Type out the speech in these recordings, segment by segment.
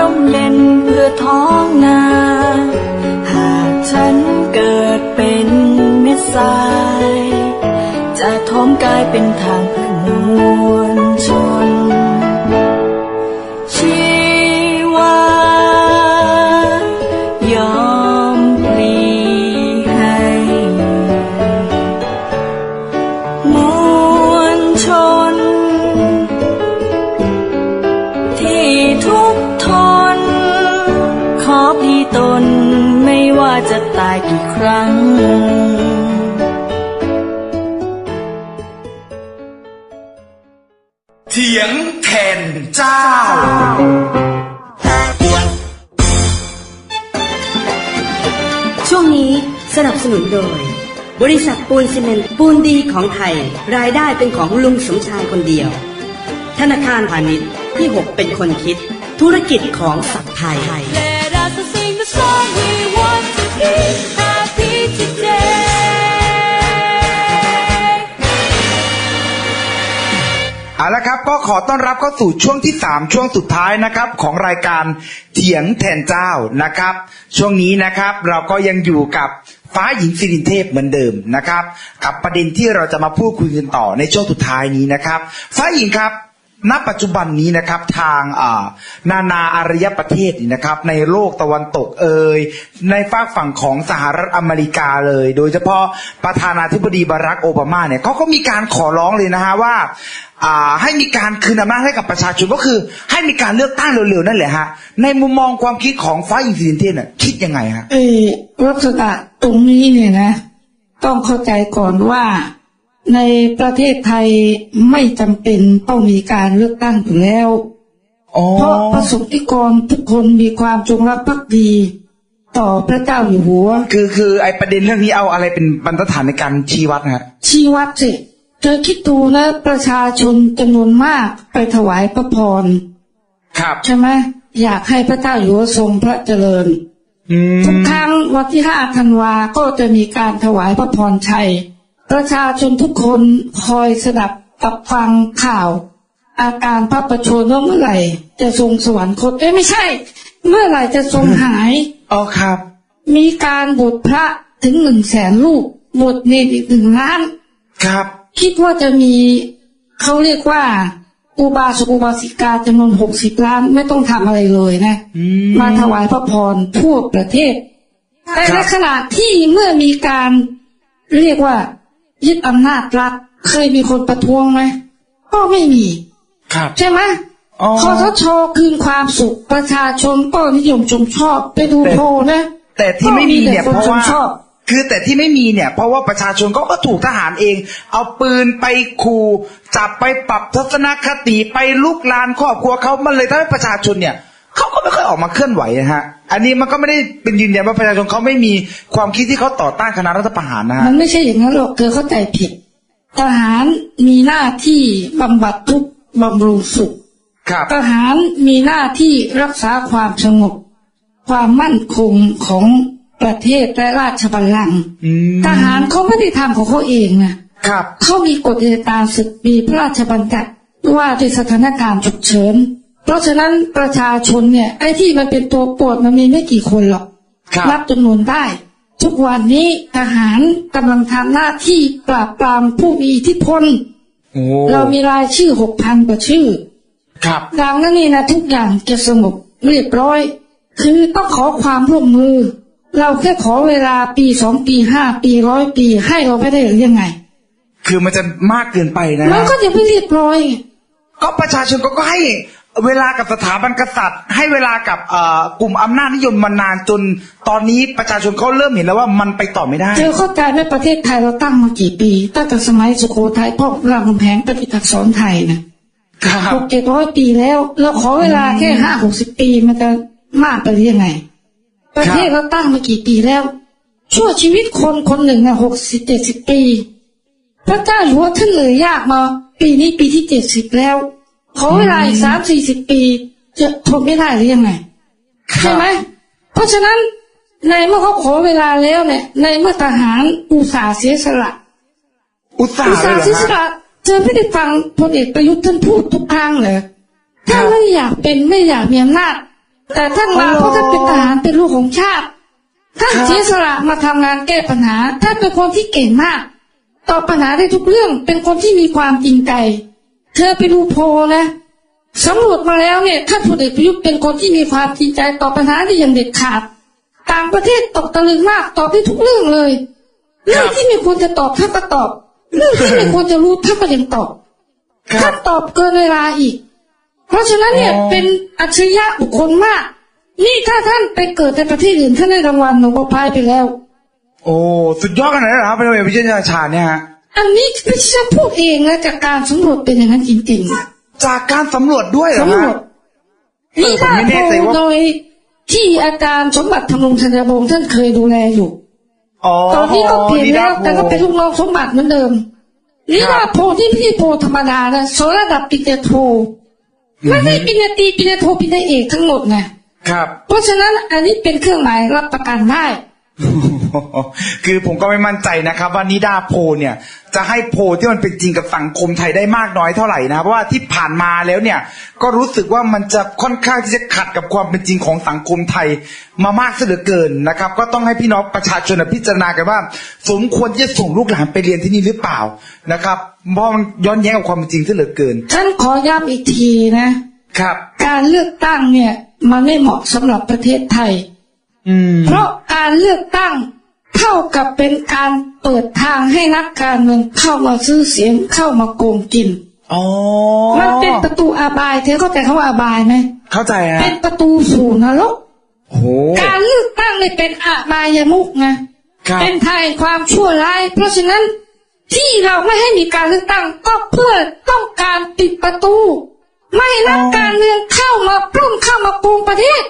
ร่มเย็นเพื่อท้องนา หากฉันเกิดเป็นเม็ดทราย จะทอมกายเป็นทางเพื่อมว เจ้าช่วงนี้สนับสนุนโดย บริษัทปูนซีเมนต์ปูนดีของไทย รายได้เป็นของลุงสมชายคนเดียว ธนาคารพาณิชย์ที่ 6 เป็นคนคิด ธุรกิจของสัตว์ไทย เอาละครับ ก็ขอต้อนรับเข้าสู่ช่วงที่ 3 ช่วงสุดท้ายนะครับ ของรายการเถียงแทนเจ้านะครับ ช่วงนี้นะครับเราก็ยังอยู่กับฟ้าหญิงสิรินเทพเหมือนเดิมนะครับ กับประเด็นที่เราจะมาพูดคุยกันต่อในช่วงสุดท้ายนี้นะครับ ฟ้าหญิงครับ ณปัจจุบันนี้นะครับทางนานาอารยประเทศนี่นะครับ ในโลกตะวันตกเอ่ยในฝากฝั่งของสหรัฐอเมริกาเลย โดยเฉพาะประธานาธิบดีบารักโอบามาเนี่ยเขาก็มีการขอร้องเลยนะฮะว่าให้มีการคืนอำนาจให้กับประชาชนก็คือ ให้มีการเลือกตั้งเร็วๆนั่นแหละฮะในมุมมองความคิดของฟ้าอินทรีเทนน่ะคิดยังไงฮะเออลักษณะตรงนี้เนี่ยนะ ต้องเข้าใจก่อนว่า ในประเทศไทยไม่จำเป็นต้องมีการเลือกตั้งอยู่แล้วอ๋อเพราะประสบนิกรทุกคนมีความจงรักภักดีต่อพระเจ้าอยู่หัว คือคือไอประเด็นเรื่องนี้เอาอะไรเป็นบรรทัดฐานในการชี้วัดนะฮะ ชีวัดสิเธอคิดดูนะประชาชนจำนวนมากไปถวายพระพร ครับ ใช่ไหมอยากให้พระเจ้าอยู่หัวทรงพระเจริญอืมทุกครั้งวันที่ห้าธันวาก็จะมีการถวายพระพรชัย ประชาชนทุกคนคอยสดับตับฟังข่าว อาการพระประชวรว่าเมื่อไหร่ จะทรงสวรรคตเอ้ยไม่ใช่ เมื่อไหร่จะทรงหาย อ๋อครับ มีการบวชพระถึงหนึ่งแสนลูกบวชเนรอีกหนึ่งล้าน ครับ คิดว่าจะมีเขาเรียกว่าอุบาสกอุบาสิกาจำนวนหกสิบล้านไม่ต้องทำอะไรเลยนะอืมมาถวายพระพรทั่วประเทศ แต่คในรับขณะที่เมื่อมีการเรียกว่า ยึดอำนาจรัฐเคยมีคนประท้วงไหมก็ไม่มี ครับ ใช่ไหมอ๋อคอสชคืนความสุขประชาชนก็นิยมชมชอบไปดูแต่โพลนะ แต่ที่ไม่มีเนี่ยก็เพแต่ราะคนว่าชมชอบคือแต่ที่ไม่มีเนี่ย เพราะว่าประชาชนก็ก็ถูกทหารเอง เอาปืนไปขู่จับไปปรับทัศนคติไปลุกลานครอบครัวเขามันเลยทำให้ประชาชนเนี่ย เขาก็ไม่ค่อยออกมาเคลื่อนไหวนะฮะ อันนี้มันก็ไม่ได้เป็นยืนยันว่าประชาชนเขาไม่มีความคิดที่เขาต่อต้านคณะรัฐประหารนะฮะมันไม่ใช่อย่างนั้นหรอกเธอเข้าใจผิด ทหารมีหน้าที่บำบัดทุกข์บำรุงสุขครับทหารมีหน้าที่รักษาความสงบ ความมั่นคงของประเทศและราชบัลลังก์อืมทหารเขาไม่ได้ทำของเขาเองนะครับเขามีกฎอัยการศึกมีพระราชบัญญัติว่าด้วยสถานการณ์ฉุกเฉิน เพราะฉะนั้นประชาชนเนี่ย ไอ้ที่มันเป็นตัวปวดมันมีไม่กี่คนหรอกครับ นับจำนวนได้ ทุกวันนี้ทหารกำลังทำหน้าที่ปราบปรามผู้มีอิทธิพล โอ้เรามีรายชื่อหกพันกว่าชื่อ ครับ ดังนั้นนี่นะทุกอย่างจะสงบเรียบร้อย คือต้องขอความร่วมมือ เราแค่ขอเวลาปีสองปีห้าปีร้อยปีให้เราไม่ได้หรือยังไง คือมันจะมากเกินไปนะมันฮะก็จะไม่เรียบร้อย ก็ประชาชนก็ก็ให้ เวลากับสถาบันกษัตริย์ ให้เวลากับเอ่อกลุ่มอำนาจนิยมมานานจนตอนนี้ประชาชนเขาเริ่มเห็นแล้วว่ามันไปต่อไม่ได้ เจอเข้าใจไหมประเทศไทยเราตั้งมากี่ปี ตั้งแต่สมัยสุโขทัยพ่อรามคำแหงประดิษฐ์อักษรไทยนะครับหกเจ็ดร้อยปีแล้ว เราขอเวลาแค่ห้าหกสิบปีมันจะมากไปหรือยังไง ประเทศเราตั้งมากี่ปีแล้ว ชั่วชีวิตคนคนหนึ่งนะหกสิบเจ็ดสิบปี พระเจ้าอยู่หัวท่านเลยยากมา ปีนี้ปีที่เจ็ดสิบแล้ว ขอเวลาอีกสามสี่สิบปี จะทนไม่ได้หรือยังไงใช่ไหมเพราะฉะนั้นในเมื่อเขาขอเวลาแล้วเนี่ย ในเมื่อทหารอุตส่าห์เสียสละอุตส่าอุตห์เลส่ายห์เหรอเสียสฮะละเธอไม่ได้ฟังพลเอกประยุทธ์ท่านพูดทุกครั้งเหรอท่านไม่อยากเป็นไม่อยากมีอำนาจแต่ท่านมาเพราะท่านเป็นทหารเป็นลูกของชาติท่านเสียสละมาทำงานแก้ปัญหาท่านเป็นคนที่เก่งมากตอบปัญหาได้ทุกเรื่องเป็นคนที่มีความจริงใจ เธอไปดูโพลนะสำรวจมาแล้วเนี่ยท่านพลเอกประยุทธ์เป็นคนที่มีความจริงใจตอบปัญหาได้อย่างเด็ดขาด ต่างประเทศตกตะลึงมากตอบได้ทุกเรื่องเลย เรื่องที่ไม่ควรจะตอบท่านก็ตอบ เรื่องที่ไม่ควรจะรู้ท่านก็ยังตอบครัท่าบนตอบเกินเวลาอีก เพราะฉะนั้นเนี่ยอ๋อเป็นอัจฉริยะบุคคลมาก นี่ถ้าท่านไปเกิดในประเทศอื่นท่านได้รางวัลโนเบลไพรส์ไปแล้ว โอ้สุดยอดขนาดนั้นเหรอครับพลเอกวิจัยชาญเนี่ยฮะ อันนี้ไม่ใช่ฉันพูดเองนะจากการสำรวจเป็นอย่างนั้นจริงจากการสำรวจด้วยเหรอๆสำรฮะวจเออนี่ถ้าผมไม่แน่ใจโพลว่าโดยที่อาจารย์สมบัติธรรมรงธัญบงศ์ท่านเคยดูแลอยู่อ๋อตอนนี้ก็เปลี่ยนแล้วดาแต่ก็เป็นลูกน้องสมบัติเหมือนเดิมนี่ว่าโพลที่ไม่ใช่โพลธรรมดานะโซระดับปริญญาโทไม่ใช่ปริญญาตรีปริญญาโทปริญญาเอกทั้งหมดไงครับ เพราะฉะนั้นอันนี้เป็นเครื่องหมายรับประกันได้ คือผมก็ไม่มั่นใจนะครับ ว่านิดาโพลเนี่ย จะให้โพลที่มันเป็นจริงกับสังคมไทยได้มากน้อยเท่าไหร่นะเพราะว่าที่ผ่านมาแล้วเนี่ย ก็รู้สึกว่ามันจะค่อนข้างที่จะขัดกับความเป็นจริงของสังคมไทยมามากเสียเหลือเกินนะครับ ก็ต้องให้พี่น้องประชาชนพิจารณากันว่า สมควรที่จะส่งลูกหลานไปเรียนที่นี่หรือเปล่านะครับเพราะมันย้อนแย้งกับความเป็นจริงเสียเหลือเกินฉันขอย้ำอีกทีนะครับ การเลือกตั้งเนี่ย มันไม่เหมาะสำหรับประเทศไทยอืมเพราะการเลือกตั้ง เท่ากับเป็นการเปิดทางให้นักการเมืองเข้ามาซื้อเสียงเข้ามาโกงกินอ๋อมันเป็นประตูอาบายเธอเข้าใจคำว่าอาบายไหมเข้าใจฮะเป็นประตูสู่นรกโอ้โหการเลือกตั้งเนี่ยเป็นอาบายมุกไงครับเป็นทายความชั่วร้าย เพราะฉะนั้นที่เราไม่ให้มีการเลือกตั้งก็เพื่อต้องการปิดประตู ไม่ให้นักการเมืองเข้ามาปล้นเข้ามาโกงประเทศ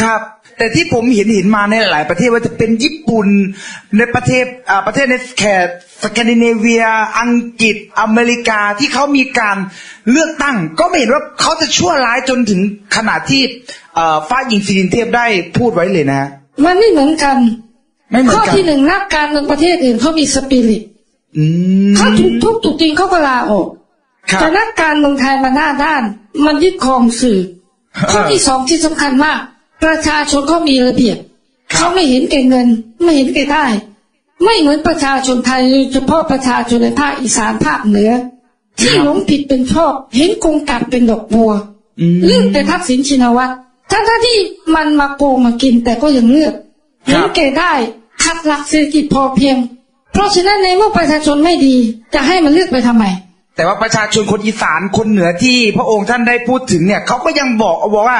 ครับ แต่ที่ผมเห็นเห็นมาในหลายประเทศว่าจะเป็นญี่ปุ่นในประเทศอ่าประเทศในแถบสแกนดิเนเวีย อังกฤษอเมริกาที่เขามีการเลือกตั้ง ก็ไม่เห็นว่าเขาจะชั่วร้ายจนถึงขนาดที่เอ่อฟ้าหญิงสิรินเทพได้พูดไว้เลยนะฮะมันไม่เหมือนกันไม่เหมือข้นอกันที่หนึ่งนักการเมืองประเทศอื่นเขามีสปิริตอืมเขาถูกทุบถูกตีเขาก็ลาออกครับแต่นักการเมืองไทยมันหน้าด้าน มันยึดครองสื่อข้อที่สองที่สำคัญมาก ประชาชนเขามีระเบียบครับเขาไม่เห็นแก่เงิน ไม่เห็นแก่ได้ ไม่เหมือนประชาชนไทยโดยเฉพาะประชาชนในภาคอีสานภาคเหนือ ที่หลงผิดเป็นชอบ เห็นกงกัดเป็นดอกบัวอืมเลือกแต่ทักษิณชินวัตรทั้งทที่มันมาโกงมากินแต่ก็ยังเลือกครัเห็บนแก่ได้ขัดหลักเศรษฐกิจพอเพียง เพราะฉะนั้นในเมื่อประชาชนไม่ดี จะให้มันเลือกไปทำไมแต่ว่าประชาชนคนอีสานคนเหนือที่พระองค์ท่านได้พูดถึงเนี่ยเขาก็ยังบอกบอกว่า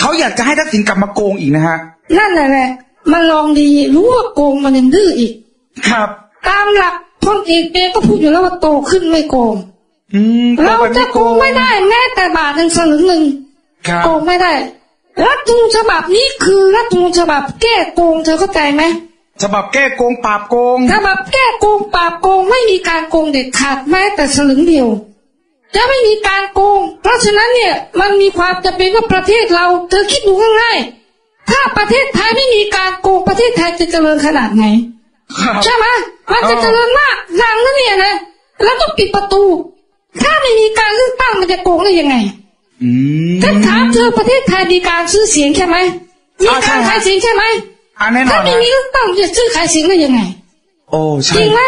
เขาอยากจะให้ทักษิณกลับมาโกงอีกนะฮะ นั่นแหละแหละมันลองดีรู้ว่าโกงมันยังดื้ออีก ครับ ตามหลักพลเอกเปรมก็พูดอยู่แล้วว่าโตขึ้นไม่โกงอืมเราจะโกงไม่ได้แม้แต่บาทหนึ่งสลึงหนึ่งครับโกงไม่ได้ รัฐธรรมนูญฉบับนี้คือรัฐธรรมนูญฉบับแก้โกงเธอเข้าใจไหมฉบับแก้โกงปราบโกงฉบับแก้โกงปราบโกงไม่มีการโกงเด็ดขาดแม้แต่สลึงเดียว จะไม่มีการโกง เพราะฉะนั้นเนี่ยมันมีความจำเป็นว่าประเทศเรา เธอคิดดูง่ายๆถ้าประเทศไทยไม่มีการโกงประเทศไทยจะเจริญขนาดไหนครับใช่ไหมมันจะเออเจริญมากดังนั้นเนี่ยนะแล้วต้องปิดประตู ถ้าไม่มีการเลือกตั้งมันจะโกงได้ยังไงอืมฉันถามเธอประเทศไทยมีการซื้อเสียงใช่ไหมมีอ่าใช่การฮะขายเสียงใช่ไหมอ่าแน่นอถ้านไม่นะมีเลือกตั้งจะซื้อขายเสียงได้ยังไง โอ้ใช่จริงไหม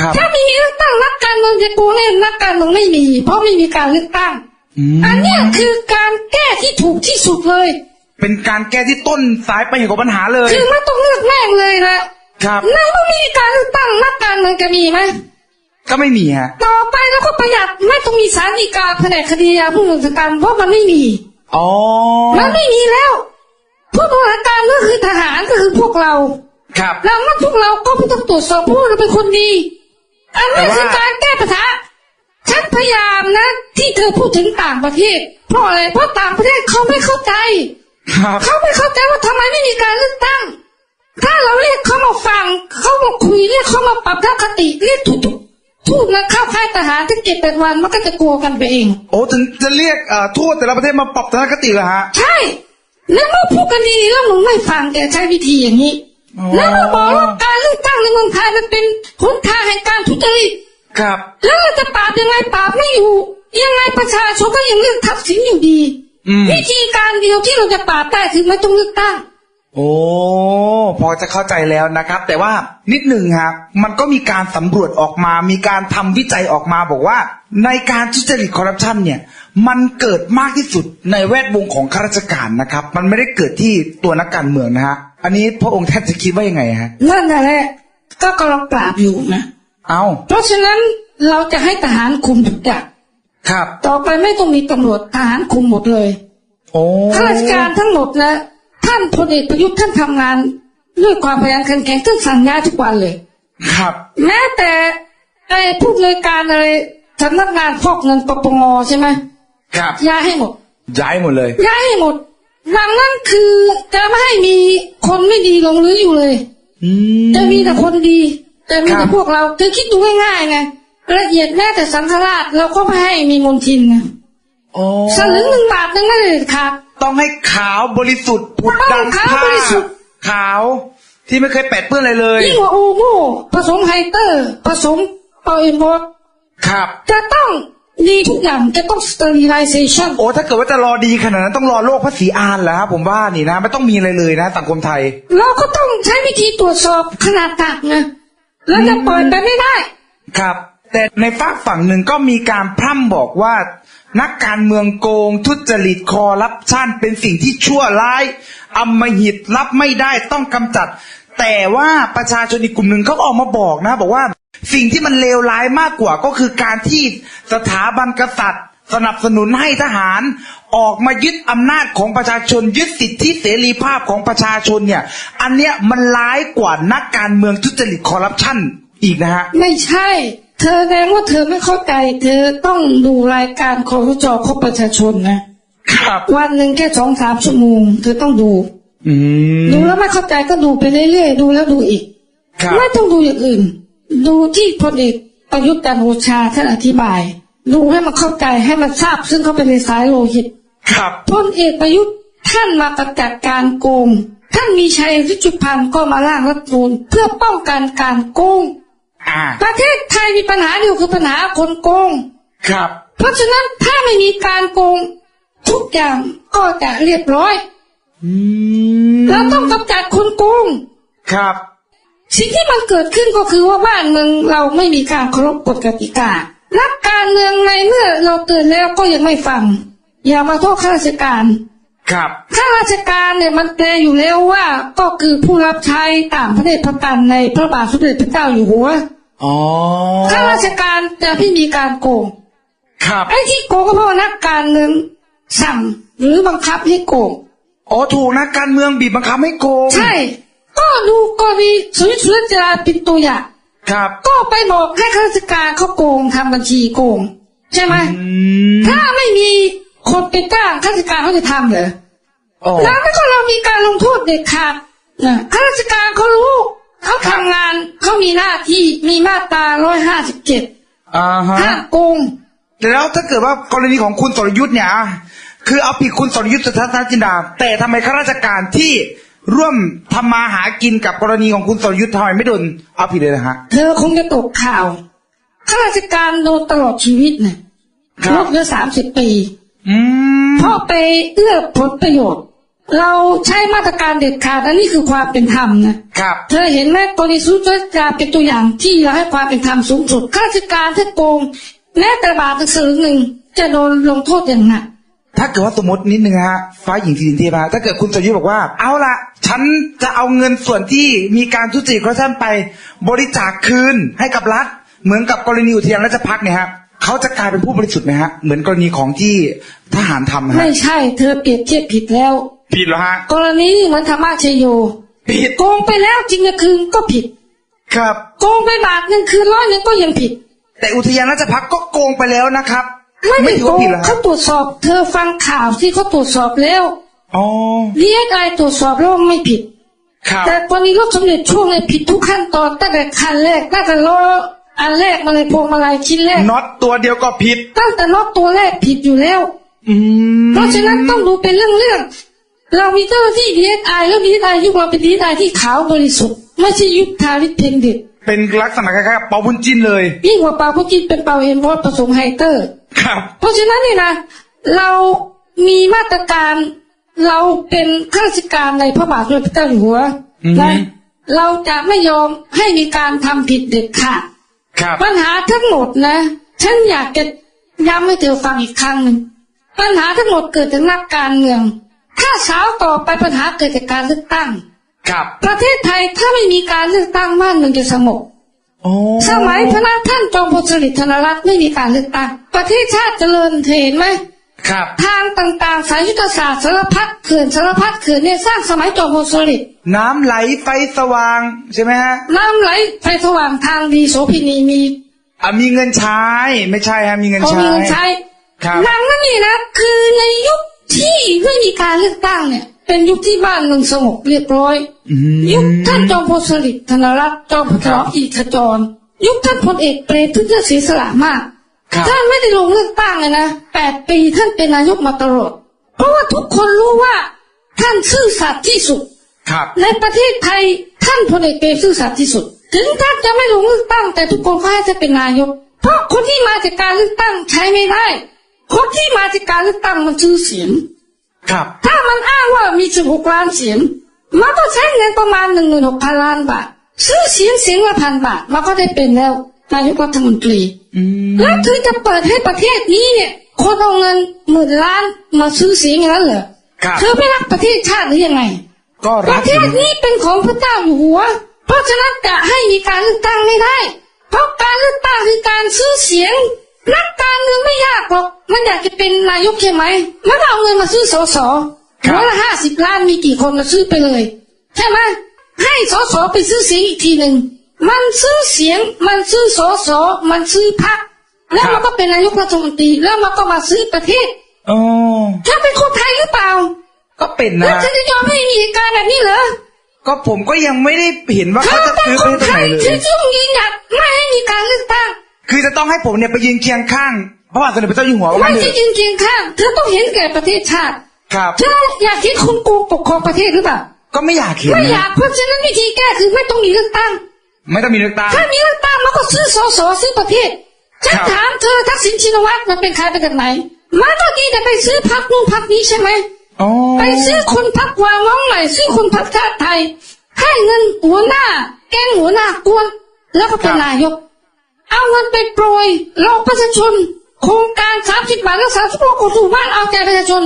ครับ ถ้าไม่มีเลือกตั้งนักการเมืองจะโกงแน่นักการเมืองไม่มี เพราะไม่มีการเลือกตั้งอืมอันเนี้ยคือการแก้ที่ถูกที่สุดเลย เป็นการแก้ที่ต้นสายไปเหตุของปัญหาเลย คือไม่ต้องเลือกแม่งเลยนะครับในเมื่อไม่มีการเลือกตั้งนักการเมืองจะมีไหมก็ไม่มีฮะต่อไปแล้วก็ประหยัดไม่ต้องมีสารดีกาแผนกคดียาผู้ดำเนินการเพราะมันไม่มีอ๋อมันไม่มีแล้วผู้บริหารการก็คือทหารก็คือพวกเรา ครับ แล้วมันพวกเราก็ไม่ต้องตรวจสอบพวกเราเป็นคนดี อันนี้แต่ว่าคือการแก้ปัญหาฉันพยายามนะ ที่เธอพูดถึงต่างประเทศ เพราะอะไรเพราะต่างประเทศเขาไม่เข้าใจครับเขาไม่เข้าใจว่าทำไมไม่มีการเลือกตั้ง ถ้าเราเรียกเขามาฟังเขามาคุยเรียกเขามาปรับทัศนคติเรียกถูกถูกนะเข้าค่ายทหารทั้งเจ็ดแปดวันมันก็จะกลัวกันไปเอง โอ้ถึงจะเรียกเอ่อทูตแต่ละประเทศมาปรับทัศนคติเหรอฮะ ใช่แล้วเมื่อพูดกันดีๆแล้วหนูไม่ฟังแกใช้วิธีอย่างนี้อ๋อแล้วเราบอกว่าการ เลือกตั้งในเมืองไทยมันเป็นหนทางแห่งการทุจริตครับ แล้วเราจะปราบยังไงปราบไม่อยู่ ยังไงประชาชนก็ยังเลือกทักษิณอยู่ดี อืม วิธีการเดียวที่เราจะปราบได้คือไม่ต้องเลือกตั้ง โอ้พอจะเข้าใจแล้วนะครับ แต่ว่านิดหนึ่งฮะมันก็มีการสำรวจออกมา มีการทำวิจัยออกมาบอกว่า ในการทุจริตคอร์รัปชันเนี่ย มันเกิดมากที่สุดในแวดวงของข้าราชการนะครับ มันไม่ได้เกิดที่ตัวนักการเมืองนะฮะอันนี้พระองค์ท่านจะคิดว่ายังไงฮะนั่นแหละก็กำลังปราบอยู่นะเอาเพราะฉะนั้นเราจะให้ทหารคุมทุกอย่างครับ ต่อไปไม่ต้องมีตำรวจทหารคุมหมดเลยโอ้ข้าราชการทั้งหมดนะท่านพลเอกประยุทธ์ท่านทำงาน ด้วยความพยายามแข็งแกร่งท่านสั่งย้ายทุกวันเลย ครับ แม้แต่ไอ้ผู้อำนวยการอะไรสำนักงานฟอกเงินปปงใช่ไหมครับ ย้ายให้หมด ย้ายหมดเลย ย้ายให้หมดดังนั้นคือจะไม่ให้มีคนไม่ดีลงหรืออยู่เลยอืมจะมีแต่คนดีจะมีครัแต่บพวกเราเธอคิดดูง่ายๆไงละเอียดแม้แต่สังฆราชเราก็ไม่ให้มีมนทินนะโอ้สลึงหนึ่งบาทนึงไม่ได้ขาด ต้องให้ขาวบริสุทธิ์ผุดต้องดังขาวผ้าบริสุทธิ์ ขาวที่ไม่เคยแปดเปื้อนอะไรเลย ยิ่งกว่าโอโม่ผสมไฮเตอร์ ผสมเปาเอ็นบอสครับ จะต้องดีทุกอย่างจะต้อง sterilization โอ้ถ้าเกิดว่าจะรอดีขนาดนั้นต้องรอโลกพระศรีอานแล้วครับผมว่านี่นะ ไม่ต้องมีอะไรเลยนะ สังคมไทย เราก็ต้องใช้วิธีตรวจสอบขนาดตักนะแล้วจะปล่อยไปไม่ได้ ครับ แต่ในฝากฝั่งหนึ่งก็มีการพร่ำบอกว่า นักการเมืองโกง ทุจริตคอร์รัปชันเป็นสิ่งที่ชั่วร้ายอำมหิตรับไม่ได้ต้องกำจัด แต่ว่าประชาชนอีกกลุ่มหนึ่งเขาออกมาบอกนะ บอกว่าสิ่งที่มันเลวร้ายมากกว่าก็คือการที่สถาบันกษัตริย์ สนับสนุนให้ทหารออกมายึดอำนาจของประชาชนยึดสิทธิเสรีภาพของประชาชนเนี่ย อันเนี้ยมันร้ายกว่านักการเมืองทุจริตคอร์รัปชันอีกนะฮะ ไม่ใช่ เธอแสดงว่าเธอไม่เข้าใจ เธอต้องดูรายการคอรจคบประชาชนนะครับ วันหนึ่งแค่สองสามชั่วโมง เธอต้องดู อืมดูแล้วไม่เข้าใจก็ดูไปเรื่อยๆดูแล้วดูอีก ครับไม่ต้องดูอย่างอื่น ดูที่พลเอกประยุทธ์จันทร์โอชาท่านอธิบาย ดูให้มันเข้าใจให้มันทราบ ซึ่งเขาเป็นในสายโลหิตครับ พลเอกประยุทธ์ท่านมากำจัดการโกง ท่านมีชัยริจุพันธ์ก็มาร่างรัฐธรรมนูลเพื่อป้องกันการโกง อ่า ประเทศไทยมีปัญหาเดียวคือปัญหาคนโกง ครับ เพราะฉะนั้นถ้าไม่มีการโกง ทุกอย่างก็จะเรียบร้อยอืมเราต้องกำจัดคนโกง ครับ สิ่งที่มันเกิดขึ้นก็คือว่าบ้านเมืองเราไม่มีการเคารพกฎกติกานักการเมืองในเมื่อเราเตือนแล้วก็ยังไม่ฟัง อย่ามาโทษข้าราชการ ครับ ข้าราชการเนี่ยมันแปลอยู่แล้วว่าก็คือผู้รับใช้ตามพระเดชพระกันในพระบาทสมเด็จพระเจ้าอยู่หัว อ๋อข้าราชการจะไม่มีการโกงครับไอ้ที่โกงก็เพราะว่านักการเมืองสั่งหรือบังคับให้โกงอ๋อถูกนักการเมืองบีบบังคับให้โกงใช่ ก็ดูกรณีสุริสุรจราเป็นตัวอย่างครับ ก็ไปบอกให้ข้าราชการเขาโกงทำบัญชีโกง ใช่ไหมอืมถ้าไม่มีคนไปจ้างข้าราชการเขาจะทำเหรออ๋อแล้วก็เรามีการลงโทษเด็ดขาดนะข้าราชการเขารู้ เขาทำงานเขามีหน้าที่มีมาตราร้อยห้าสิบเจ็ดอ่าฮะห้ามโกงแล้วถ้าเกิดว่ากรณีของคุณสรยุทธ์เนี่ยอะคือเอาผิดคุณสรยุทธ์สุทัศนจินดา แต่ทำไมข้าราชการที่ร่วมทำมาหากินกับกรณีของคุณสรยุทธ์ทำไมไม่โดนเอาผิดเลยนะฮะ เธอคงจะตกข่าวข้าราชการโดนตลอดชีวิตนะครับลดเหลือสามสิบปี อืม เพราะไปเอื้อผลประโยชน์ เราใช้มาตรการเด็ดขาดอันนี้คือความเป็นธรรมนะครับ เธอเห็นไหมกรณีสุจริตการเป็นตัวอย่างที่เราให้ความเป็นธรรมสูงสุดข้าราชการถ้าโกงแม้แต่บาทหนึ่งหนึ่งจะโดนลงโทษอย่างหนักถ้าเกิดว่าสมมตินิดนึงนะฮะฟ้าหญิงสิรินเทพฮะถ้าเกิดคุณสรยุทธ์บอกว่า เอาละฉันจะเอาเงินส่วนที่มีการทุจริตคอร์รัปชันไป บริจาคคืนให้กับรัฐ เหมือนกับกรณีอุทยานราชพักษ์เนี่ยฮะเขาจะกลายเป็นผู้บริสุทธิ์ไหมฮะ เหมือนกรณีของที่ทหารทำฮะไม่ใช่ เธอเปรียบเทียบผิดแล้ว ผิดเหรอฮะ กรณีเหมือนธรรมะเชยโยผิดโกงไปแล้วจริงจะคืนก็ผิด ครับ โกงไปบาทหนึ่งคืนร้อยหนึ่งก็ยังผิด แต่อุทยานราชพักษ์ก็โกงไปแล้วนะครับ ไม่ได้ถือโกว่างผิดเหรอเขาฮะตรวจสอบ เธอฟังข่าวที่เขาตรวจสอบแล้วอ๋อดีเอสไอตรวจสอบแล้วว่าไม่ผิด ครับ แต่ตอนนี้รถสำเร็จช่วงเลยผิดทุกขั้นตอนตั้งแต่คันแรกตั้งแต่ล้ออันแรกมาเลยพวงมาลัยชิ้นแรกน็อตตัวเดียวก็ผิด ตั้งแต่น็อตตัวแรกผิดอยู่แล้ว อืมเพราะฉะนั้นต้องดูเป็นเรื่องๆ เรามีเจ้าหน้าที่ดีเอสไอแล้วดีเอสไอยุคเราเป็นดีเอสไอที่ขาวบริสุทธิ์ไม่ใช่ยุคทาริสเพนเด็ดเป็นลักษณะคล้ายๆกับเปาบุญจินเลยยิ่งกว่าเปล่าพวกกินเป็นเปล่าเอ็นวอดผสมไฮเตอร์ ครับ เพราะฉะนั้นนี่นะ เรามีมาตรการเราเป็นข้าราชการในพระบาทสมเด็จพระเจ้าอยู่หัวอือฮึนะเราจะไม่ยอมให้มีการทำผิดเด็ดขาดครับปัญหาทั้งหมดนะฉันอยากจะย้ำให้เธอฟังอีกครั้งหนึ่งปัญหาทั้งหมดเกิดจากนักการเมือง ถ้าสาวต่อไปปัญหาเกิดจากการเลือกตั้ง ครับ ประเทศไทยถ้าไม่มีการเลือกตั้งบ้านเมืองจะสงบโอ้สมัยพระนาท่านจอมพลสฤษดิ์ธนรัตน์ไม่มีการเลือกตั้ง ประเทศชาติเจริญเห็นไหม ครับ ทางต่างๆ สายยุทธศาสตร์สารพัดเขื่อนสารพัดเขื่อนเนี่ยสร้างสมัยจอมพลสฤษดิ์น้ำไหลไฟสว่างใช่ไหมฮะน้ำไหลไฟสว่างทางดีโสพินีมีอะมีเงินใช้ไม่ใช่ฮะมีเงินพอใช้มีเงินใช้ครับ ดังนั้นนี่นะคือในยุค ที่ไม่มีการเลือกตั้งเนี่ย เป็นยุคที่บ้านเมืองสงบเรียบร้อยอืมยุคท่านจอมพลสฤษดิ์ธนรัตน์จอมพลครับอีขจร ยุคท่านพลเอกเปรมทุนเสียสละมากครับท่านไม่ได้ลงเลือกตั้งเลยนะแปดปีท่านเป็นนายกมาตลอดเพราะว่าทุกคนรู้ว่า ท่านซื่อสัตย์ที่สุดครับในประเทศไทยท่านพลเอกเปรมซื่อสัตย์ที่สุด ถึงท่านจะไม่ลงเลือกตั้ง แต่ทุกคนก็ให้ท่านเป็นนายก เพราะคนที่มาจากการเลือกตั้งใช้ไม่ได้ คนที่มาจากการเลือกตั้งมันซื้อเสียงครับ ถ้ามันอ้างว่ามีสิบหกล้านเสียง มันก็ใช้เงินประมาณหนึ่งหมื่นหกพันล้านบาท ซื้อเสียงเสียงละพันบาท มันก็ได้เป็นแล้วนายกรัฐมนตรีอืมแล้วถึงจะเปิดให้ประเทศนี้เนี่ย คนเอาเงินหมื่นล้านมาซื้อเสียงอย่างนั้นเหรอครับเธอไม่รักประเทศชาติหรือยังไงก็ปรัระกเทอยู่ศนะนี้เป็นของพระเจ้าอยู่หัว เพราะฉะนั้นจะให้มีการเลือกตั้งไม่ได้ เพราะการเลือกตั้งคือการซื้อเสียง นักการเมืองไม่ยากหรอกมันอยากจะเป็นนายกใช่ไหมมันเอาเงินมาซื้อสสหัวละห้าสิบล้านมีกี่คนมาซื้อไปเลย ใช่ไหมให้สสไปซื้อเสียงอีกทีหนึ่งมันซื้อเสียง มันซื้อสสมันซื้อพรรคแล้วมันก็เป็นนายกรัฐมนตรีแล้วมันก็มาซื้อประเทศโอ้ถ้าเป็นคนไทยหรือเปล่า ก็เป็นแล้วนะจะจะยอมให้มีเหตุการณ์แบบนี้เหรอก็ผมก็ยังไม่ได้เห็นว่าถ้าเขาจะเป็นซื้อคไปนตรงไทไหนยเลที่ยต้องยืนหยัดไม่ให้มีการเลือกตั้ง คือจะต้องให้ผมเนี่ยไปยืนเคียงข้างพระบาทสมเด็จพระเจ้าอยู่หัวว่าไม่งั้นเถใช่อะยืนเคียงข้างเธอต้องเห็นแก่ประเทศชาติ ครับ เธออยากเห็นคนโกงปกครองประเทศหรือเปล่าก็ไม่อยากเห็นไม่อนะยากเพราะฉะนั้นวิธีแก้คือไม่ต้องมีเลือกตั้ง ไม่ต้องมีเลือกตั้ง ถ้ามีเลือกตั้งมันก็ซื้อสสซื้อประเทศฉันครับ ถามเธอทักษิณชินวัตรมันเป็นใครเป็นจากไหนมันก็ดีแต่ไปซื้อพักนู่นพักนี้ใช่ไหม อ๋อไปซื้อคนพักวางน้องใหม่ซื้อคนพักชาติไทยให้เงินหัวหน้า แกงหัวหน้ากวน แล้วก็เป็นนายก เอาเงินไปโปรยหลอกประชาชน โครงการสามสิบบาทรักษาทุกโรคสู่บ้านเอาใจประชาชน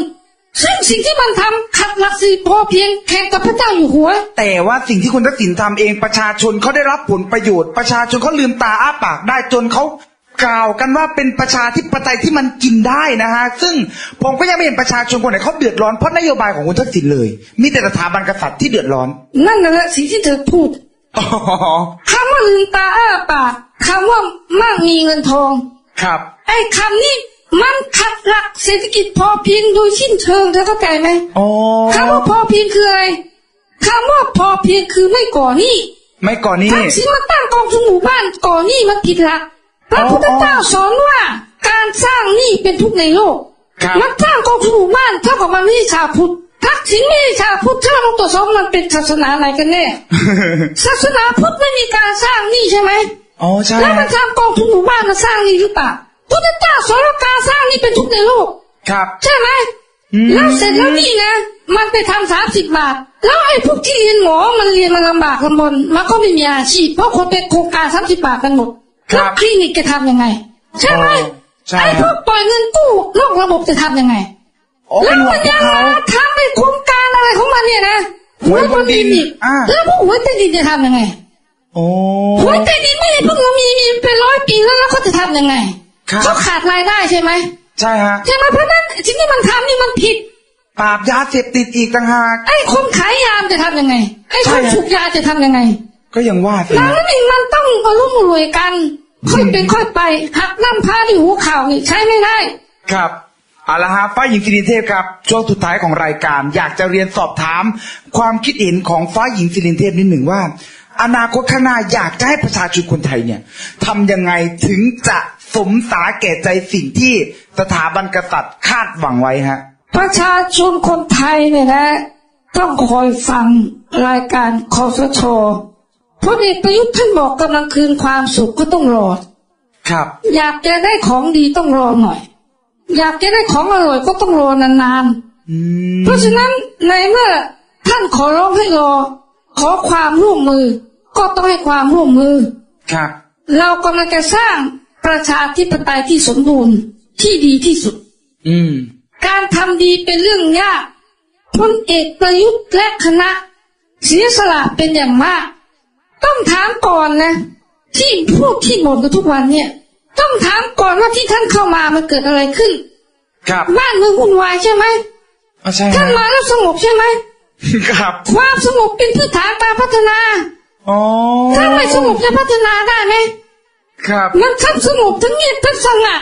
ซึ่งสิ่งที่มันทำขัดหลักสิพอเพียงแข่งกับพระเจ้าอยู่หัว แต่ว่าสิ่งที่คุณทักษิณทำเองประชาชนเขาได้รับผลประโยชน์ประชาชนเขาลืมตาอ้าปากได้จนเขากล่าวกันว่าเป็นประชาธิปไตยที่มันกินได้นะฮะ ซึ่งผมก็ยังไม่เห็นประชาชนคนไหนเขาเดือดร้อนเพราะนโยบายของคุณทักษิณเลย มีแต่สถาบันกษัตริย์ที่เดือดร้อน นั่นแหละสิ่งที่เธอพูดอ๋อคำว่าลืมตาอ้าปาก คำว่ามั่งมีเงินทอง ครับ ไอ้คำนี้มันขัดหลักเศรษฐกิจพอเพียงโดยสิ้นเชิงเธอเข้าใจไหมอ๋อคำว่าพอเพียงคืออะไรคำว่าพอเพียงคือไม่ก่อหนี้ไม่ก่อนนี้ทักษิณมาตั้งกองทุนหมู่บ้านก่อหนี้มาผิดหลักพระพุทธเจ้าสอนว่าการสร้างหนี้เป็นทุกข์ในโลกครับมันสร้างกองทุนหมู่บ้านเท่ากับมันไม่ใช่ชาวพุทธทักษิณไม่ใช่ชาวพุทธถ้าเราลองตรวจสอบมันเป็นศาสนาไหนกันแน่ศาสนาพุทธไม่มีการสร้างหนี้ใช่ไหม อ๋อใช่แล้วมันทำกองทุนหมู่บ้านมาสร้างหนี้หรือเปล่าพุทธเจ้าสอนว่าการสร้างหนี้เป็นทุกข์ในโลก ครับ ใช่ไหมอืมแล้วเสร็จแล้วนี่นะ มันไปทำสามสิบบาท แล้วไอ้พวกที่เรียนหมอมันเรียนมันลำบากลำบนมันก็ไม่มีอาชีพเพราะคนเป็นโครงการสามสิบบาทกันหมดครับแล้วคลินิกจะทำยังไง ใช่ไหมอ๋อใช่ไอ้พวกปล่อยเงินกู้นอกระบบจะทำยังไงอ๋อแล้เป็วนห่วมังนพวยักงเขามาทำไอ้โครงการอะไรของมันเนี่ยนะหวยบนดินอีกอ่าแล้วพวกหวยใต้ดินจะทำยังไง โอ้หวยใต้ดินไม่ได้เพิ่งมามีมีเป็นร้อยปีแล้วแล้วเขาจะทำยังไงครับเขาขาดรายได้ใช่ไหมใช่ฮะใช่ไหมเพราะฉะนั้นสิ่งที่มันทำนี่มันผิดปราบยาเสพติดอีกต่างหากไอ้คนขายยามจะทำยังไงไอ้ใช่คนฮะสูบยาจะทำยังไง ก็ยังว่าสิดังนั้นเองมันต้องมาร่วมรวยกัน ค่อยเป็นค่อยไปหักน้ำพาที่หัวเข่านี่ใช้ไม่ได้ ครับเอาละฮะฟ้าหญิงสิรินเทพครับ ช่วงสุดท้ายของรายการ อยากจะเรียนสอบถาม ความคิดเห็นของฟ้าหญิงสิรินเทพนิดหนึ่งว่า อนาคตข้างหน้าอยากจะให้ประชาชนคนไทยเนี่ยทำยังไงถึงจะสมสาแก่ใจสิ่งที่สถาบันกษัตริย์คาดหวังไว้ฮะ ประชาชนคนไทยเนี่ยนะ ต้องคอยฟังรายการคอสชพลเอกประยุทธ์ท่านบอกกำลังคืนความสุขก็ต้องรอครับ อยากจะได้ของดีต้องรอหน่อย อยากจะได้ของอร่อยก็ต้องรอนานอืมๆเพราะฉะนั้นในเมื่อท่านขอร้องให้รอขอความร่วมมือ ก็ต้องให้ความร่วมมือ ครับ เรากำลังจะสร้างประชาธิปไตยที่สมบูรณ์ที่ดีที่สุด อืม การทำดีเป็นเรื่องยากพลเอกประยุทธ์และคณะ เสียสละเป็นอย่างมาก ต้องถามก่อนนะ ที่พูดที่บ่นกันทุกวันเนี่ย ต้องถามก่อนว่าที่ท่านเข้ามามันเกิดอะไรขึ้น ครับ บ้านเมืองวุ่นวายใช่ไหมอะใช่ท่านฮะมาแล้วสงบใช่ไหมครับ ความสงบเป็นพื้นฐานการพัฒนา อ๋อถ้าไม่สงบจะพัฒนาได้ไหมครับ มันทั้งสงบทั้งเงียบทั้งสงัด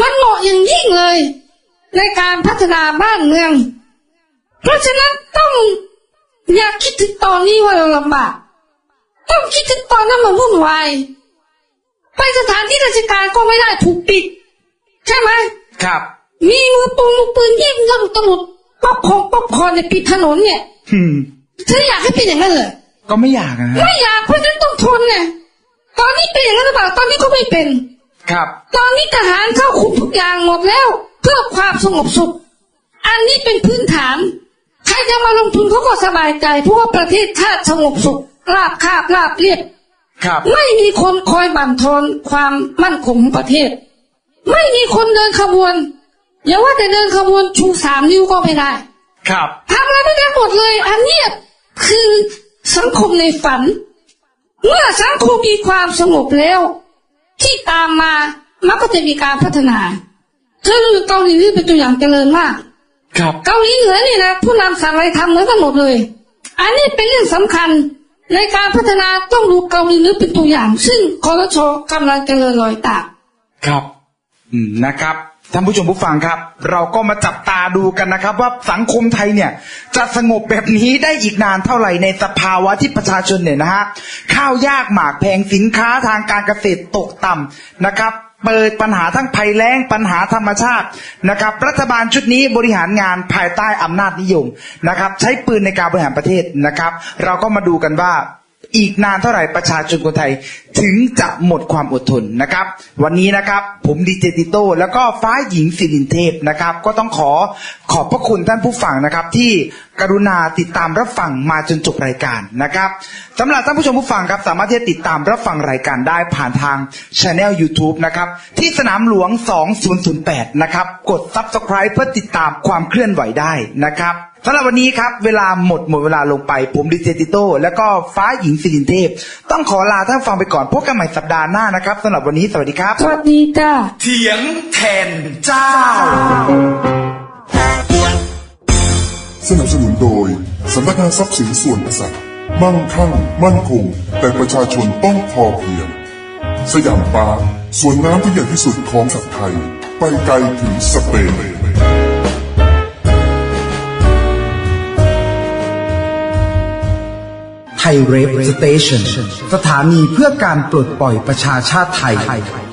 มันเหมาะอย่างยิ่งเลย ในการพัฒนาบ้านเมือง เพราะฉะนั้นต้องอย่าคิดถึงตอนนี้ว่าเราลำบากต้องคิดถึงตอนนั้นมันวุ่นวายไปสถานที่ราชการก็ไม่ได้ถูกปิด ใช่ไหมครับ มีมือปืนมือปืนยิงตำรวจตำรวจป๊อกคองป๊อกคอในปิดถนนเนี่ยอืมเธออยากให้เป็นอย่างนั้นเหรอ ก็ไม่อยากนะฮะไม่อยากเพราะฉะนั้นต้องทนไงตอนนี้เป็นอย่างนั้นหรือเปล่าตอนนี้ก็ไม่เป็น ครับ ตอนนี้ทหารเข้าคุมทุกอย่างหมดแล้ว เพื่อความสงบสุข อันนี้เป็นพื้นฐาน ใครจะมาลงทุนเขาก็สบายใจ เพราะว่าประเทศชาติสงบสุขราบคาบราบเรียบ ครับ ไม่มีคนคอยบั่นทอนความมั่นคงของประเทศ ไม่มีคนเดินขบวนอย่าว่าแต่เดินขบวนชูสามนิ้วก็ไม่ได้ครับทำอะไรไม่ได้หมดเลย อันเนี้ยคือ สังคมในฝัน เมื่อสังคมมีความสงบแล้ว ที่ตามมามันก็จะมีการพัฒนาเธอดูเกาหลีนี่เป็นตัวอย่างเจริญมาก ครับเกาหลีเหนือนี่นะผู้นำสั่งอะไรทำเหมือนกันหมดเลย อันนี้เป็นเรื่องสำคัญในการพัฒนาต้องดูเกาหลีเหนือเป็นตัวอย่าง ซึ่งคอรชกำลังเจริญรอยตามครับ อืมนะครับ ท่านผู้ชมผู้ฟังครับ เราก็มาจับตาดูกันนะครับ ว่าสังคมไทยเนี่ย จะสงบแบบนี้ได้อีกนานเท่าไหร่ในสภาวะที่ประชาชนเนี่ยนะฮะข้าวยากหมากแพงสินค้าทางการเกษตรตกต่ำนะครับเปิดปัญหาทั้งภัยแล้งปัญหาธรรมชาตินะครับ รัฐบาลชุดนี้บริหารงานภายใต้อำนาจนิยมนะครับ ใช้ปืนในการบริหารประเทศนะครับ เราก็มาดูกันว่า อีกนานเท่าไหร่ประชาชนคนไทย ถึงจะหมดความอดทนนะครับ วันนี้นะครับผมดีเจติโต้แล้วก็ฟ้าหญิงสิรินเทพนะครับ ก็ต้องขอขอบพระคุณท่านผู้ฟังนะครับ ที่กรุณาติดตามรับฟังมาจนจบรายการนะครับสำหรับท่านผู้ชมผู้ฟังครับสามารถที่จะติดตามรับฟังรายการได้ผ่านทางช anel YouTube นะครับที่สนามหลวง 2008 นะครับ กด Subscribe เพื่อติดตามความเคลื่อนไหวได้นะครับ สำหรับวันนี้ครับ เวลาหมดหมดเวลาลงไป ผมดิเจติโต้แล้วก็ฟ้าหญิงสิรินเทพ ต้องขอลาท่านฟังไปก่อนพบกันใหม่สัปดาห์หน้านะครับสำหรับวันนี้สวัสดีครับ สวัสดีจ้าเถียงแทนเจ้า สนับสนุนโดยสำนักงานทรัพย์สินส่วนกษัตริย์มั่งคั่ง มั่นคง แต่ประชาชนต้องพอเพียง สยามปาร์คสวนน้ำที่ใหญ่ที่สุดของสัตว์ไทย ไปไกลถึงสเปน ทยเรฟสเตชันสถานีเพื่อการปลดปล่อยประชาชาติไทย